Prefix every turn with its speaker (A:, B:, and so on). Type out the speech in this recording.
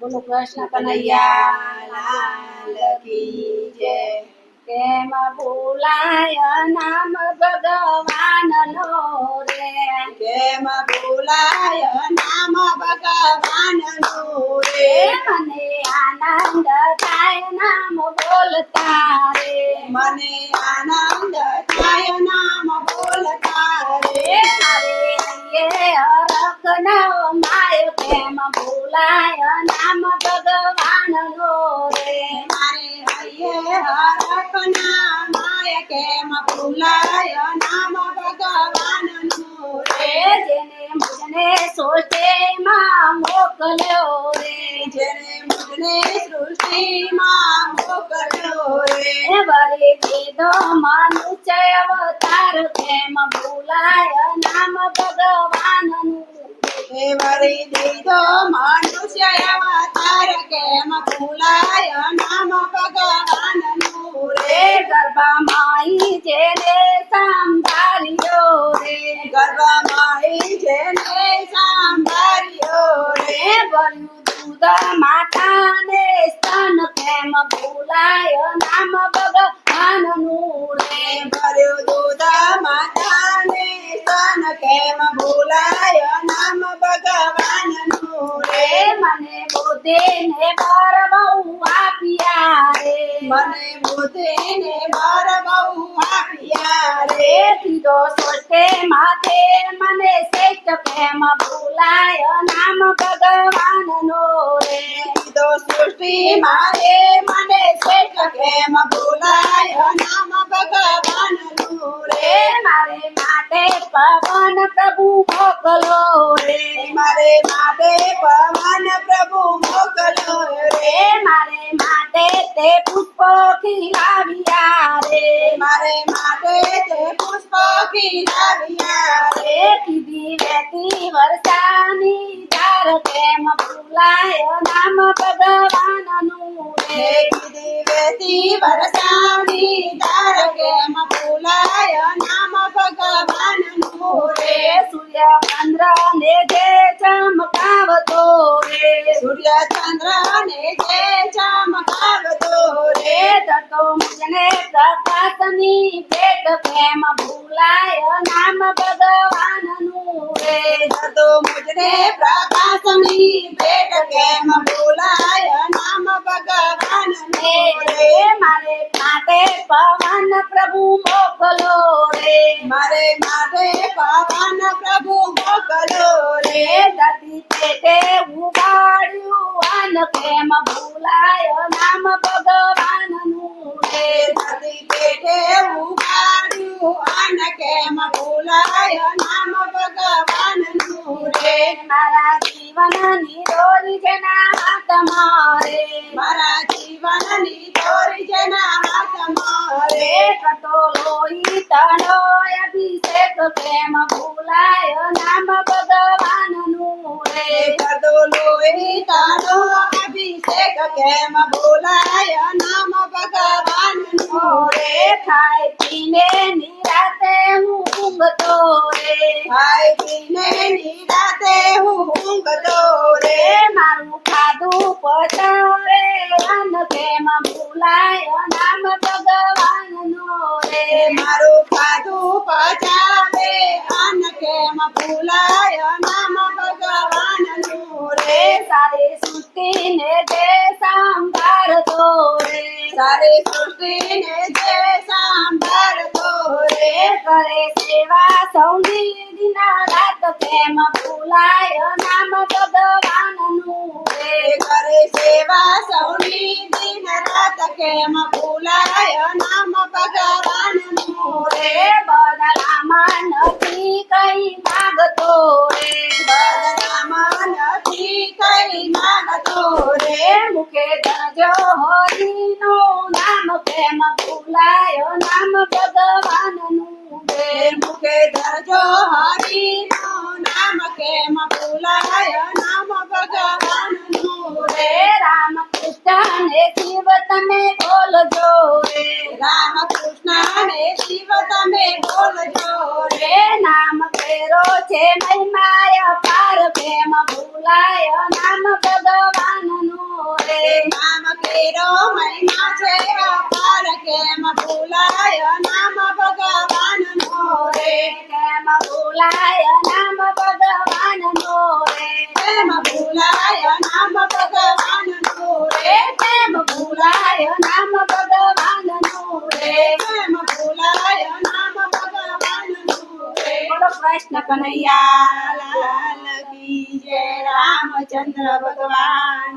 A: બોલો કૃષ્ણ કનૈયા જય કેમ ભૂલાય નામ ભગવાન નો રે
B: કેમ બોલાય નામ ભગવાન નો
A: રે મને આનંદ થાય નામ બોલતા રે
B: મને આનંદ થાય નામ બોલતા
A: રે મારે હરખ નવ માય કેમ ભૂલાય નામ ભગવાન નો રે.
B: મારે હૈયે હરખ નામાય કેમ બોલાય નામ ભગવાન નો
A: રે. જેને મુજને સોચેમાં મોકલ્યો રે.
B: જેને મુજને સૃષ્ટિમાં મોકલ્યો રે.
A: વરે દીધો મનુષ્ય અવતાર કેમ બોલાય નામ ભગવાનનું
B: હે વરી દીધો મનુષ્ય અવતાર કેમ ભૂલાય? નામ ભગવાનનું
A: રે
B: રે.
A: ગર્ભમાઈ જેને સંભાળ્યો રે. ભર્યું દૂધ માતાને સ્તન કેમ ભૂલાય? નામ ભગવાનનું રે.
B: ભર્યો દૂધ માતાને સ્તન કેમ ભૂલાય?
A: મને બુદ્ધિ ને બર બહુ આપ્યા રે
B: મને ને બર બહુ આપ્યા રે
A: કીધો સોટે માથે મને શ્રેષ્ઠ કેમ ભૂલાય નામ ભગવાનનો રે.
B: તો સૃષ્ટિ મારે મને શ્રેષ્ઠ કેમ ભૂલાય નામ ભગવાનનું
A: રે મારે માટે પવન પ્રભુ મોકલો રે.
B: મારે માટે પવન પ્રભુ મોકલો રે.
A: રે મારે માટે તે પુષ્પો ખીલાવ્યા રે.
B: મારે માટે તે પુષ્પ ખીલાવ્યા રે
A: કીધી વેતી વર્ષાની ધાર પ્રેમ ભૂલાય નામ ભગવાનનું? રે
B: કીધી વેતી વરસાની ધાર પ્રેમ ભૂલાય નામ ભગવાનનું?
A: રે સૂર્ય ચંદ્ર ને જે ચમકાવતો રે
B: સૂર્ય ચંદ્ર ને જે ચમકાવતો
A: રે
B: રે
A: ધરતો મુજને પ્રકાશની પ્રેમ ભૂલાય નામ ભગવાનનું. રે
B: તો મુજને પ્રકાશની ભેટ ભૂલાય નામ ભગવાન
A: રે
B: નું
A: રે
B: રે
A: મારે માટે પવન પ્રભુ મોકલો રે.
B: મારે માટે પવન પ્રભુ મોકલો
A: રે.
B: રે
A: પેટે ઉગાડ્યું અન પ્રેમ ભૂલાય નામ ભગવાનનું? રે
B: ધરતી પેટે ઉગાડ્યું અન્ન કેમ ભૂલાય નામ ભગવાનનું રે.
A: મારા જીવનની દોરી જેના હાથમાં રે
B: મારા જીવનની દોરી જેના હાથમાં
A: રે
B: રે
A: કટો લોહી તળો અભિષેક પ્રેમ ભૂલાય નામ ભગવાનનું રે
B: કરદો લોહી તારો અભિષેક કેમ બોલાય? નામ ભગવાનનું
A: રે ખાય પીને નિરાતે હું ઊંઘતો રે
B: ખાય પીને નિરાતે હું ઊંઘતો રે
A: મારું ખાધું પચાવે. અન કેમ બોલાય? નામ ભગવાનનું રે
B: મારું ખાધું પચાવે. અન કેમ બોલાય? નામ ભગવાન નો
A: રે સારી સૃષ્ટિને જે સંભાળતો રે
B: સારી સૃષ્ટિને જે સાંભળતો
A: રે કરે સેવા સૌની દિના રાત કેમ ભૂલાય નામ ભગવાનનું? રે
B: કરે સેવા સૌની દિન રાત કેમ ભૂલાય નામ ભગવાન
A: ભૂલાય નામ ભગવાનનું
B: એ મુખે ધરજો હરિ નામ કેમ ભૂલાય નામ ભગવાનનું
A: રે? રામ કૃષ્ણ ને શિવ તમે બોલજો રે.
B: રામ કૃષ્ણ ને શિવ તમે બોલજો રે.
A: નામ ફેરો છે મહિમાય પાર પ્રેમ ભૂલાય નામ ભગવાનનું નામ ભગવાનનો રે
B: કેમ ભૂલાય નામ રે
A: રે કેમ ભૂલાય નામ ભગવાનનો રે
B: કેમ ભૂલાય નામ ભગવાનનું રે
A: બોલો કૃષ્ણ કનૈયા
B: લાલ કી જય. રામચંદ્ર ભગવાન